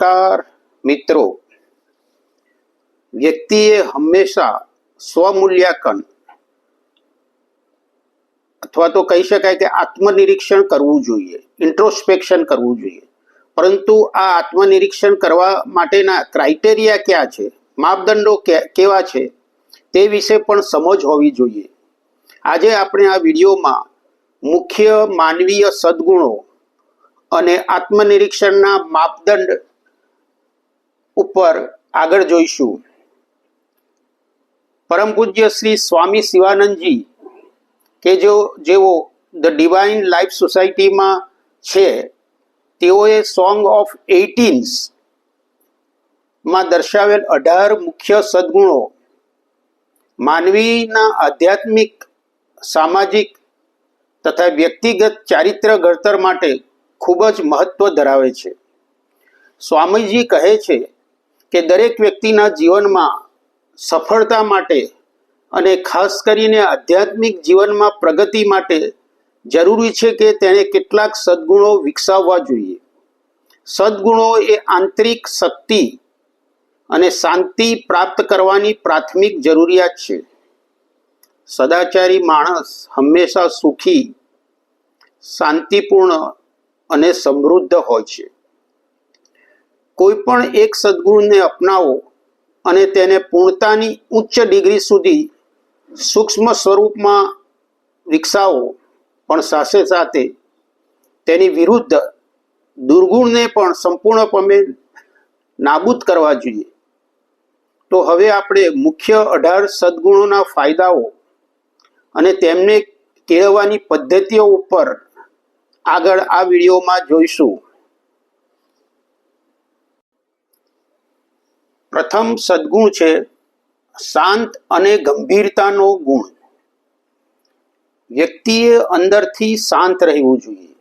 નમસ્કાર, મિત્રો. વ્યક્તિએ હંમેશા સ્વમૂલ્યાંકન અથવા તો કહી શકાય કે આત્મનિરીક્ષણ કરવું જોઈએ ઇન્ટ્રોસ્પેક્શન કરવું જોઈએ. પરંતુ આ આત્મનિરીક્ષણ કરવા માટેના ક્રાઇટેરિયા ક્યાં છે, માપદંડો કેવા છે, તે વિશે પણ સમજ હોવી જોઈએ. આજે આપણે આ વિડીયોમાં મુખ્ય માનવીય સદ્ગુણો અને આત્મનિરીક્ષણના માપદંડ ઉપર આગળ જોઈશું. પરમ પૂજ્ય શ્રી સ્વામી શિવાનંદજી કે જો, જેઓ ધ ડિવાઇન લાઈફ સોસાયટીમાં છે, તેઓએ સોંગ ઓફ એઇટીન્સમાં દર્શાવેલ અઢાર મુખ્ય સદગુણો માનવીના આધ્યાત્મિક, સામાજિક તથા વ્યક્તિગત ચારિત્ર ઘડતર માટે ખૂબ જ મહત્વ ધરાવે છે. સ્વામીજી કહે છે કે દરેક વ્યક્તિના જીવનમાં સફળતા માટે અને ખાસ કરીને આધ્યાત્મિક જીવનમાં પ્રગતિ માટે જરૂરી છે કે તેણે કેટલાક સદ્ગુણો વિકસાવવા જોઈએ. સદ્ગુણો એ આંતરિક શક્તિ અને શાંતિ પ્રાપ્ત કરવાની પ્રાથમિક જરૂરિયાત છે. સદાચારી માણસ હંમેશા સુખી, શાંતિપૂર્ણ અને સમૃદ્ધ હોય છે. કોઈ પણ એક સદ્ગુણને અપનાવો અને તેને પૂર્ણતાની ઉચ્ચ ડિગ્રી સુધી સૂક્ષ્મ સ્વરૂપમાં વિકસાવો, પણ સાથે સાથે તેની વિરુદ્ધ દુર્ગુણને પણ સંપૂર્ણપણે નાબૂદ કરવા જોઈએ. તો હવે આપણે મુખ્ય અઢાર સદ્ગુણોના ફાયદાઓ અને તેમને કેળવવાની પદ્ધતિઓ ઉપર આગળ આ વિડીયોમાં જોઈશું. પ્રથમ સદ્ગુણ છે શાંત અને ગંભીરતાનો ગુણ. વ્યક્તિએ અંદરથી શાંત રહેવું જોઈએ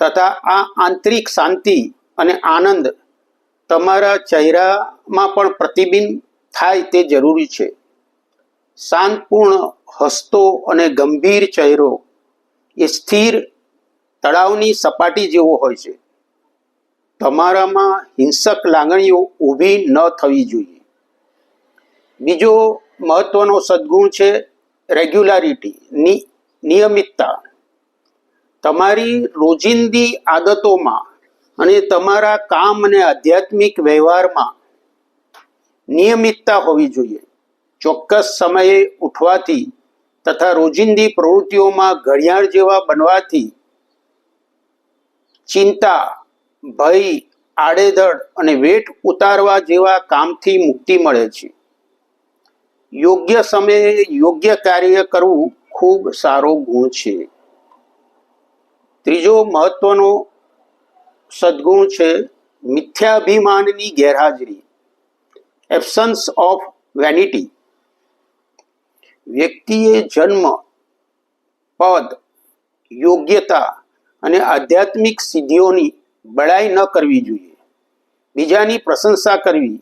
તથા આ આંતરિક શાંતિ અને આનંદ તમારા ચહેરામાં પણ પ્રતિબિંબ થાય તે જરૂરી છે. શાંતપૂર્ણ હસતો અને ગંભીર ચહેરો એ સ્થિર તળાવની સપાટી જેવો હોય છે. તમારામાં હિંસક લાગણીઓ ઊભી ન થવી જોઈએ. બીજો મહત્વનો સદ્ગુણ છે રેગ્યુલારિટી નિયમિતતા. તમારી રોજિંદી આદતોમાં અને તમારા કામ અને આધ્યાત્મિક વ્યવહારમાં નિયમિતતા હોવી જોઈએ. ચોક્કસ સમયે ઉઠવાથી તથા રોજિંદી પ્રવૃત્તિઓમાં ઘડિયાળ જેવા બનવાથી ચિંતા ભય, આડેધડ અને વેટ ઉતારવા જેવા કામથી મુક્તિ મળે છે. યોગ્ય સમયે યોગ્ય કાર્ય કરવું ખૂબ સારો ગુણ છે. ત્રીજો મહત્વનો સદ્ગુણ છે મિથ્યાભિમાનની ગેરહાજરી એબ્સન્સ ઓફ વેનિટી વ્યક્તિએ જન્મ, પદ, યોગ્યતા અને આધ્યાત્મિક સિદ્ધિઓની બડાઈ ન કરવી જોઈએ. બીજાની પ્રશંસા કરવી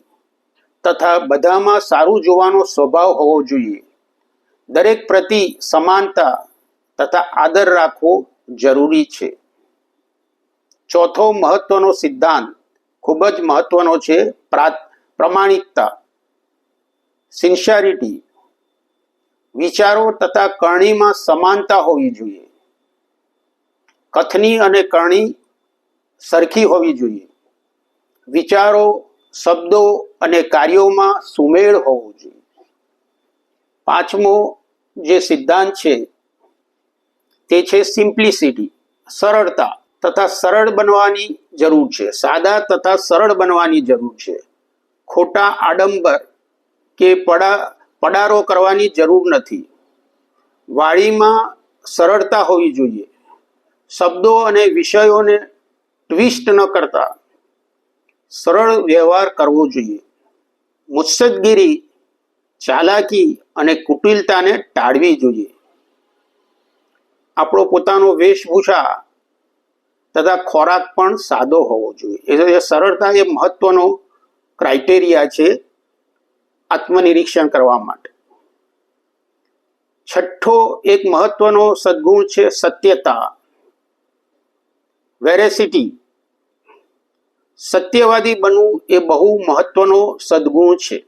તથા બધામાં સારું જોવાનો સ્વભાવ હોવો જોઈએ. દરેક પ્રતિ સમાનતા તથા આદર રાખવો જરૂરી છે. ચોથો મહત્વનો સિદ્ધાંત ખૂબ જ મહત્વનો છે પ્રા- પ્રમાણિકતા સિન્સિયરિટી વિચારો તથા કરણીમાં સમાનતા હોવી જોઈએ. કથની અને કરણી સરખી હોવી જોઈએ. વિચારો, શબ્દો અને કાર્યોમાં સુમેળ હોવો જોઈએ. પાંચમો જે સિદ્ધાંત છે, તે છે સિમ્પ્લિસિટી સરળતા તથા સરળ બનવાની જરૂર છે. સાદા તથા સરળ બનવાની જરૂર છે. ખોટા આડંબર કે પડા, પડારો કરવાની જરૂર નથી. વાણીમાં સરળતા હોવી જોઈએ. શબ્દો અને વિષયોને ટ્વિસ્ટ ન કરતા. સરળ વ્યવહાર કરવો જોઈએ. મુત્સદગીરી ચાલાકી અને કુટિલતાને ટાળવી જોઈએ. આપણો પોતાનો વેશભૂષા તથા ખોરાક પણ સાદો હોવો જોઈએ. એટલે સરળતા એ મહત્વનો ક્રાઇટેરિયા છે આત્મનિરીક્ષણ કરવા માટે. છઠ્ઠો એક મહત્વનો સદગુણ છે સત્યતા. વેરેસિટી. સત્યવાદી બનવું એ બહુ મહત્વનો સદગુણ છે.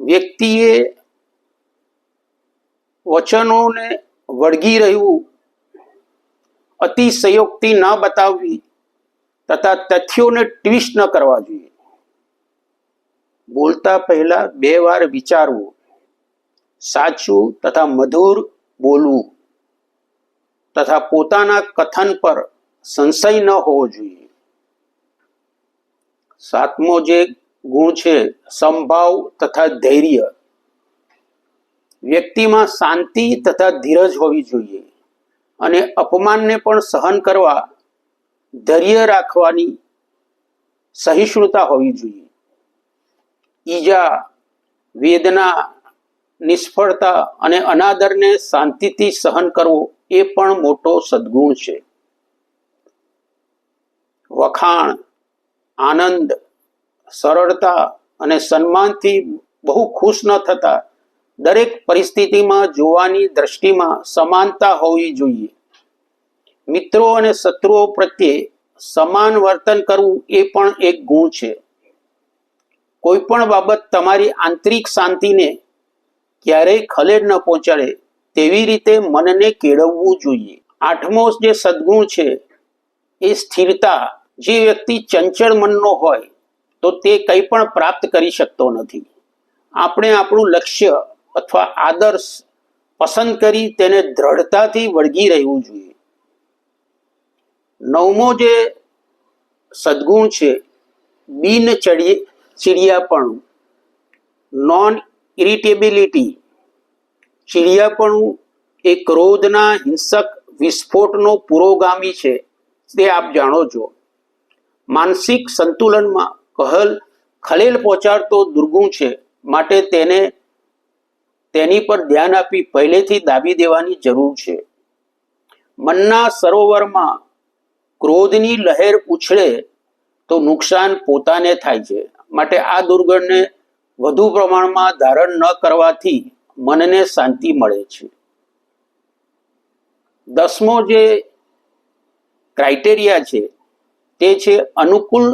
વ્યક્તિએ વચનોને વળગી રહેવું, અતિશયોક્તિ ન બતાવવી, તથા તથ્યોને ટ્વિસ્ટ ન કરવા જોઈએ. બોલતા પહેલા બે વાર વિચારવું, સાચું તથા મધુર બોલવું, તથા પોતાના કથન પર સંશય ન હોવો જોઈએ. સાતમો જે ગુણ છે, સંભાવ તથા ધૈર્ય. વ્યક્તિમાં શાંતિ તથા ધીરજ હોવી જોઈએ અને અપમાનને પણ સહન કરવા, ધૈર્ય રાખવાની સહિષ્ણુતા હોવી જોઈએ. ઈજા, વેદના, નિષ્ફળતા અને અનાદરને શાંતિથી સહન કરવો એ પણ મોટો સદગુણ છે. વખાણ, આનંદ, સરળતા અને સન્માનથી બહુ ખુશ ન થતા દરેક પરિસ્થિતિમાં જોવાની દ્રષ્ટિમાં સમાનતા હોવી જોઈએ. મિત્રો અને શત્રુઓ પ્રત્યે સમાન વર્તન કરવું એ પણ એક ગુણ છે. કોઈ પણ બાબત તમારી આંતરિક શાંતિને ક્યારેય ખલેડ ન પહોંચાડે તેવી રીતે મનને કેળવવું જોઈએ. આઠમો જે સદગુણ છે એ સ્થિરતા જે વ્યક્તિ ચંચળ મનનો હોય, તો તે કંઈ પણ પ્રાપ્ત કરી શકતો નથી. આપણે આપણું લક્ષ્ય અથવા આદર્શ પસંદ કરી તેને દ્રઢતાથી વળગી રહેવું જોઈએ. નવમો જે સદગુણ છે, બિન ચડી, ચીડિયાપણું. નોન ઇરિટેબિલિટી ચીડિયાપણું એ ક્રોધના હિંસક વિસ્ફોટનો પુરોગામી છે, તે આપ જાણો છો. માનસિક સંતુલનમાં કહલ ખલેલ પહોંચાડતો દુર્ગુણ છે માટે તેને તેની પર ધ્યાન આપી પહેલેથી દાબી દેવાની જરૂર છે. મનના સરોવરમાં ક્રોધની લહેર ઉછળે તો નુકસાન પોતાને થાય છે. માટે આ દુર્ગણને વધુ પ્રમાણમાં ધારણ ન કરવાથી મનને શાંતિ મળે છે. દસમો જે ક્રાઇટેરિયા છે તે છે અનુકૂળ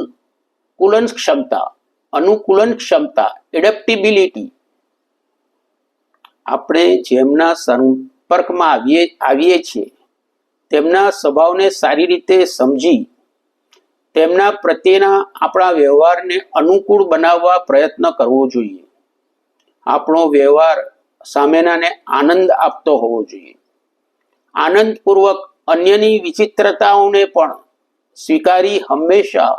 કુલન ક્ષમતા અનુકૂલન ક્ષમતા એડેપ્ટિબિલિટી આપણે જેમના સંપર્કમાં આવીએ આવીએ છીએ, તેમના સ્વભાવને સારી રીતે સમજી, તેમના પ્રત્યેના આપણા વ્યવહારને અનુકૂળ બનાવવા પ્રયત્ન કરવો જોઈએ. આપણો વ્યવહાર સામેનાને આનંદ આપતો હોવો જોઈએ. આનંદપૂર્વક અન્યની વિચિત્રતાઓને પણ સ્વીકારી હંમેશા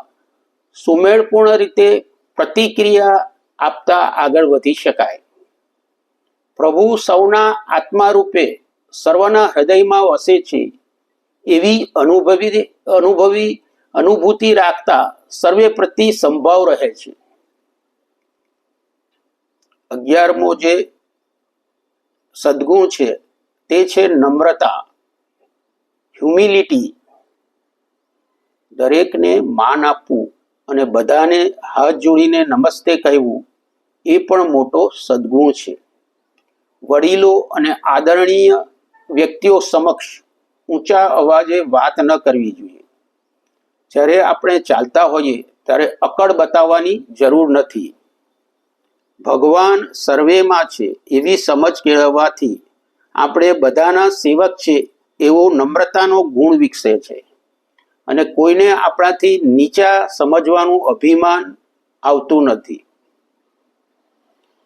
સુમેળપૂર્ણ રીતે પ્રતિક્રિયા આપતા આગળ વધી શકાય. પ્રભુ સૌના આત્મા રૂપે સર્વના હૃદયમાં વસે છે, એવી અનુભવી અનુભવી અનુભૂતિ રાખતા સર્વે પ્રતિ સંભાવ રહે છે. અગિયારમો જે સદગુણ છે, તે છે નમ્રતા હ્યુમિલિટી દરેકને માન આપવું અને બધાને હાથ જોડીને નમસ્તે કહેવું એ પણ મોટો સદગુણ છે. વડીલો અને આદરણીય વ્યક્તિઓ સમક્ષ ઊંચા અવાજે વાત ન કરવી જોઈએ. જ્યારે આપણે ચાલતા હોઈએ ત્યારે અકડ બતાવવાની જરૂર નથી. ભગવાન સર્વેમાં છે એવી સમજ કેળવવાથી આપણે બધાના સેવક છે એવો નમ્રતાનો ગુણ વિકસે છે. અને કોઈને આપણાથી નીચા સમજવાનું અભિમાન આવતું નથી.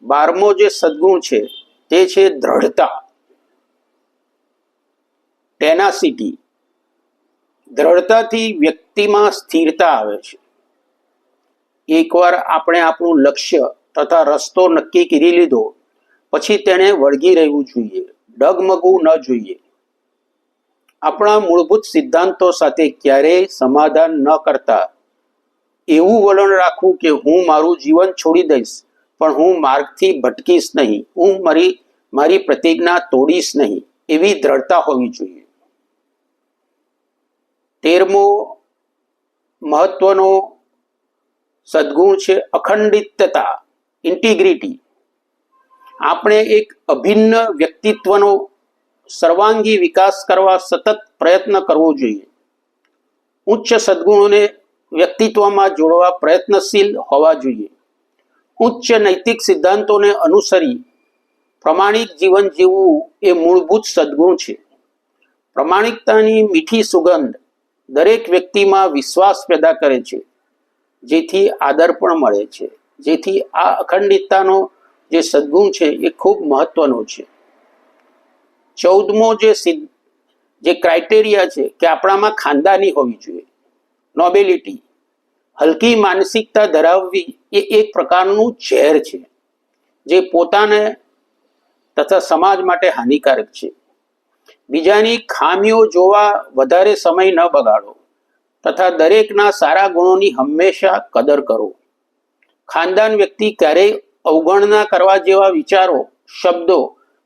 બારમો જે સદગુણ છે, તે છે દ્રઢતા. ટેનાસિટી દ્રઢતાથી વ્યક્તિમાં સ્થિરતા આવે છે. એકવાર આપણે આપણું લક્ષ્ય તથા રસ્તો નક્કી કરી લીધો, પછી તેને વળગી રહેવું જોઈએ, ડગમગવું ન જોઈએ. આપણા મૂળભૂત સિદ્ધાંતો સાથે ક્યારેય સમાધાન ન કરતા. એવું વલણ રાખવું કે હું મારું જીવન છોડી દઈશ, પણ હું માર્ગથી ભટકીશ નહીં. હું મારી મારી પ્રતિજ્ઞા તોડીશ નહીં. એવી દ્રઢતા હોવી જોઈએ. તેરમો મહત્વનો સદગુણ છે અખંડિતતા, ઇન્ટિગ્રિટી. આપણે એક અભિન્ન વ્યક્તિત્વનો સર્વાંગી વિકાસ કરવા સતત પ્રયત્ન કરવો જોઈએ. ઉચ્ચ સદગુણોને વ્યક્તિત્વમાં જોડવા પ્રયત્નશીલ હોવા જોઈએ. ઉચ્ચ નૈતિક સિદ્ધાંતોને અનુસરી પ્રમાણિક જીવન જીવવું એ મૂળભૂત સદ્ગુણ છે. પ્રમાણિકતાની મીઠી સુગંધ દરેક વ્યક્તિમાં વિશ્વાસ પેદા કરે છે, જેથી આદર પણ મળે છે. જેથી આ અખંડિતતાનો જે સદ્ગુણ છે એ ખૂબ મહત્વનો છે. ચૌદમો જે સિદ્ધ જે ક્રાઇટેરિયા છે કે આપણામાં ખાનદાની હોવી જોઈએ. નોબેલિટી હલકી માનસિકતા ધરાવવી એ એક પ્રકારનું ઝેર છે, જે પોતાને તથા સમાજ માટે હાનિકારક છે. બીજાની ખામીઓ જોવા વધારે સમય ન બગાડો તથા દરેકના સારા ગુણોની હંમેશા કદર કરો. ખાનદાન વ્યક્તિ ક્યારેય અવગણના કરવા જેવા વિચારો, શબ્દો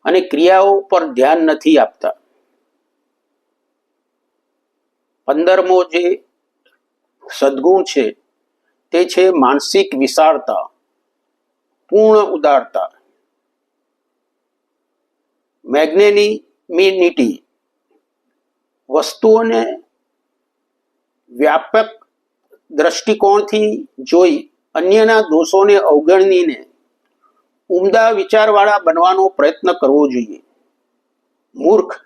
અને ક્રિયાઓ પર ધ્યાન નથી આપતા. પંદરમો જે સદગુણ છે, તે છે માનસિક વિશાળતા, પૂર્ણ ઉદારતા. મેગ્નેનિમિનિટી, વસ્તુઓને વ્યાપક દ્રષ્ટિકોણથી જોઈ અન્યના દોષોને અવગણીને ઉમદા વિચારવાળા બનવાનો પ્રયત્ન કરવો જોઈએ. મૂર્ખ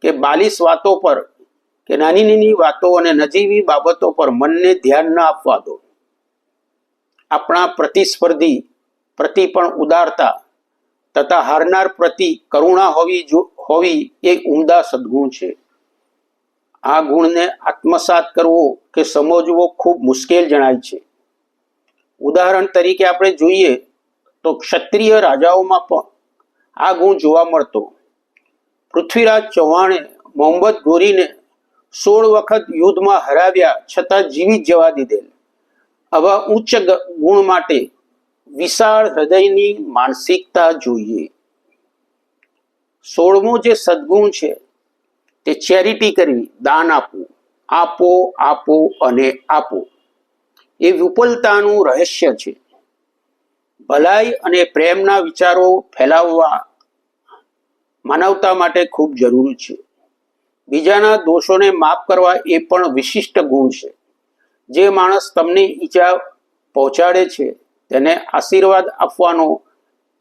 કે બાલિશ વાતો પર, કે નાની નાની વાતો અને નજીવી બાબતો પર મનને ધ્યાન ન આપવા દો. આપણા પ્રતિસ્પર્ધી પ્રતિ પણ ઉદારતા તથા હારનાર પ્રતિ કરુણા હોવી હોવી એ ઉમદા સદગુણ છે. આ ગુણને આત્મસાત કરવો કે સમજવો ખૂબ મુશ્કેલ જણાય છે. ઉદાહરણ તરીકે આપણે જોઈએ તો ક્ષત્રિય રાજાઓમાં પણ આ ગુણ જોવા મળતો. પૃથ્વીરાજ ચૌહાણે મોહમ્મદ ગોરીને સોળ વખત યુદ્ધમાં હરાવ્યા છતાં જીવિત જવા દીધેલ. આવા ઉચ્ચ ગુણ માટે વિશાળ હૃદયની માનસિકતા જોઈએ. સોળમો જે સદગુણ છે તે ચેરિટી કરવી, દાન આપવું, આપો આપો અને આપો. એ વિપુલતાનું રહસ્ય છે. ભલાઈ અને પ્રેમના વિચારો ફેલાવવા માનવતા માટે ખૂબ જરૂરી છે. બીજાના દોષોને માફ કરવા એ પણ વિશિષ્ટ ગુણ છે. જે માણસ તમને ઈજા પહોંચાડે છે, તેને આશીર્વાદ આપવાનો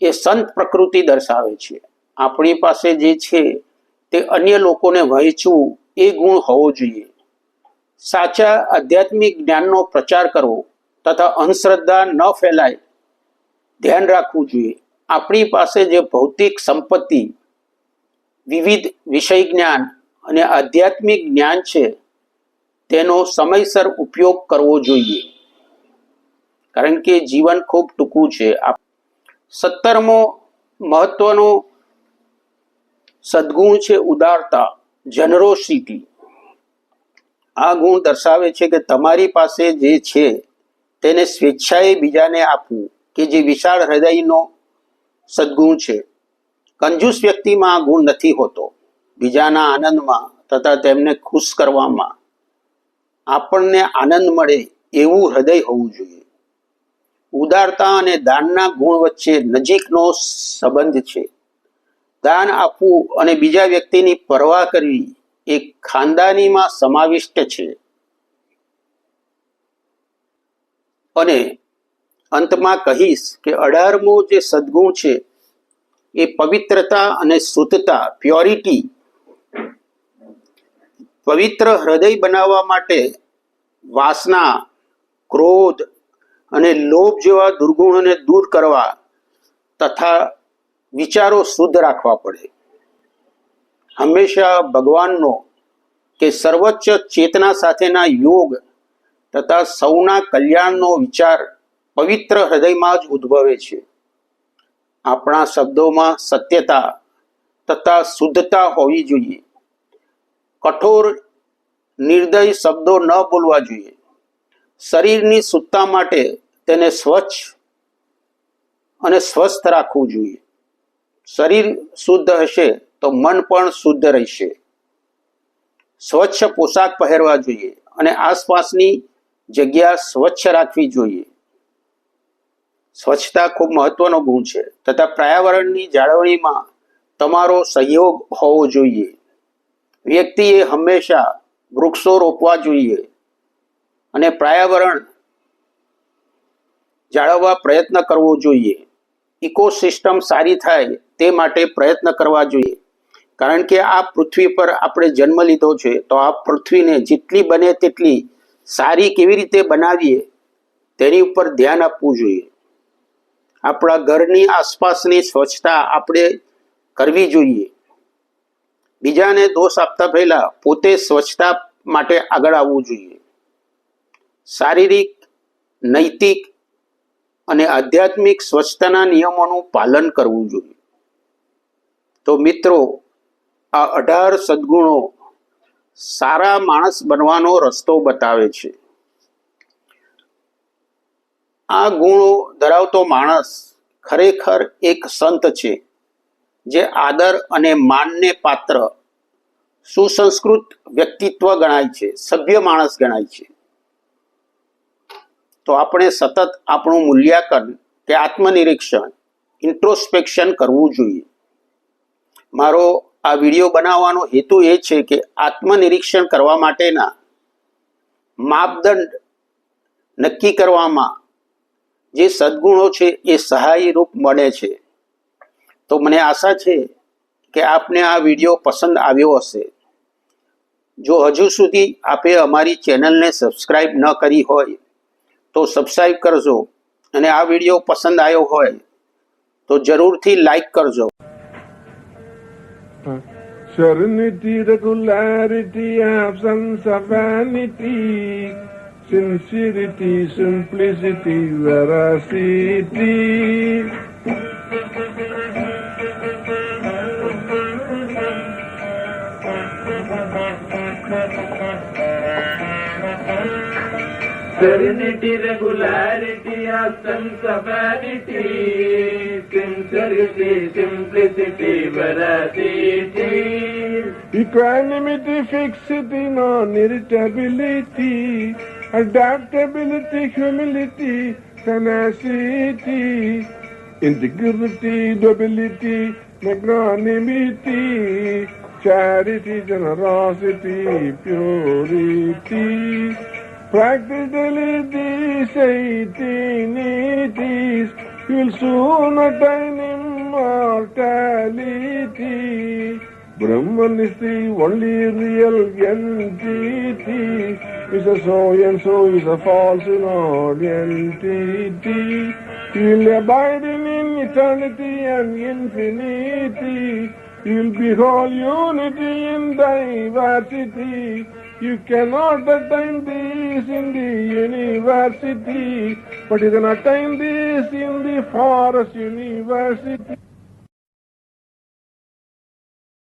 એ સંત પ્રકૃતિ દર્શાવે છે. આપણી પાસે જે છે, તે અન્ય લોકોને વહેંચવું એ ગુણ હોવો જોઈએ. સાચા આધ્યાત્મિક જ્ઞાનનો પ્રચાર કરવો તથા અંધશ્રદ્ધા ન ફેલાય ધ્યાન રાખવું જોઈએ. આપણી પાસે જે ભૌતિક સંપત્તિ, વિવિધ વિષય જ્ઞાન અને આધ્યાત્મિક જ્ઞાન છે, તેનો સમયસર ઉપયોગ કરવો જોઈએ. કારણ કે જીવન ખૂબ ટૂંકું છે. સત્તરમો મહત્વનો સદગુણ છે ઉદારતા, જનરોસિટી. આ ગુણ દર્શાવે છે કે તમારી પાસે જે છે, તેને સ્વેચ્છાએ બીજાને આપવું. કે જે વિશાળ હૃદયનો સદગુણ છે. કંજૂસ વ્યક્તિમાં આ ગુણ નથી હોતો. બીજાના આનંદમાં તથા તેમને ખુશ કરવામાં આપણને આનંદ મળે એવું હૃદય હોવું જોઈએ. ઉદારતા અને દાનના ગુણ વચ્ચે નજીકનો સંબંધ છે. દાન આપવું અને બીજા વ્યક્તિની પરવા કરવી એ ખાનદાનીમાં સમાવિષ્ટ છે. અને અંતમાં કહીશ કે અઢારમો જે સદગુણ છે, એ પવિત્રતા અને શુદ્ધતા પ્યોરિટી પવિત્ર હૃદય બનાવવા માટે વાસના, ક્રોધ અને લોભ જેવા દુર્ગુણોને દૂર કરવા તથા વિચારો શુદ્ધ રાખવા પડે. હંમેશા ભગવાનનો કે સર્વોચ્ચ ચેતના સાથેના યોગ તથા સૌના કલ્યાણનો વિચાર પવિત્ર હૃદયમાં જ ઉદ્ભવે છે. આપણા શબ્દોમાં સત્યતા તથા શુદ્ધતા હોવી જોઈએ. કઠોર, નિર્દય શબ્દો ન બોલવા જોઈએ. શરીરની શુદ્ધતા માટે તેને સ્વચ્છ અને સ્વસ્થ રાખવું જોઈએ. શરીર શુદ્ધ હશે તો મન પણ શુદ્ધ રહેશે. સ્વચ્છ પોશાક પહેરવા જોઈએ અને આસપાસની જગ્યા સ્વચ્છ રાખવી જોઈએ. સ્વચ્છતા ખૂબ મહત્વનો ગુણ છે. તથા પર્યાવરણની જાળવણીમાં તમારો સહયોગ હોવો જોઈએ. વ્યક્તિએ હંમેશા વૃક્ષો રોપવા જોઈએ અને પર્યાવરણ જાળવવા પ્રયત્ન કરવો જોઈએ. ઇકોસિસ્ટમ સારી થાય તે માટે પ્રયત્ન કરવા જોઈએ. કારણ કે આ પૃથ્વી પર આપણે જન્મ લીધો છે, તો આ પૃથ્વીને જેટલી બને તેટલી સારી કેવી રીતે બનાવીએ તેની ઉપર ધ્યાન આપવું જોઈએ. આપણા ઘરની આસપાસની સ્વચ્છતા આપણે કરવી જોઈએ. બીજાને દોષ આપતા પહેલા પોતે સ્વચ્છતા માટે આગળ આવવું જોઈએ. શારીરિક, નૈતિક અને આધ્યાત્મિક સ્વચ્છતાના નિયમોનું પાલન કરવું જોઈએ. તો મિત્રો, આ અઢાર સદગુણો સારા માણસ બનવાનો રસ્તો બતાવે છે. આ ગુણો ધરાવતો માણસ ખરેખર એક સંત છે, જે આદર અને માનને પાત્ર, સુસંસ્કૃત વ્યક્તિત્વ ગણાય છે, સભ્ય માણસ ગણાય છે. તો આપણે સતત આપણું મૂલ્યાંકન કે આત્મનિરીક્ષણ, ઇન્ટ્રોસ્પેક્શન કરવું જોઈએ. મારો આ વીડિયો બનાવવાનો હેતુ એ છે કે આત્મનિરીક્ષણ કરવા માટેના માપદંડ નક્કી કરવામાં જે સદગુણો છે એ સહાયરૂપ મળે છે. તો મને આશા છે કે આપને આ વીડિયો પસંદ આવ્યો હશે. જો હજુ સુધી આપે અમારી ચેનલને સબસ્ક્રાઇબ ન કરી હોય તો સબસ્ક્રાઇબ કરજો અને આ વીડિયો પસંદ આવ્યો હોય તો જરૂરથી લાઈક કરજો. Serenity, regularity, absence of vanity, sincerity, simplicity, veracity. Serenity, regularity, absence of vanity, sincerity, simplicity, veracity. Equanimity, fixity, non-irritability, adaptability, humility, tenacity, integrity, nobility, magnanimity, charity, generosity, purity, practicality, satanities, you'll soon attain immortality. Brahman is the only real entity. Is a so and so is a false entity. You'll be abiding in eternity and infinity. You'll be behold unity in diversity. You cannot attain this in the university, but you can attain this in the forest university.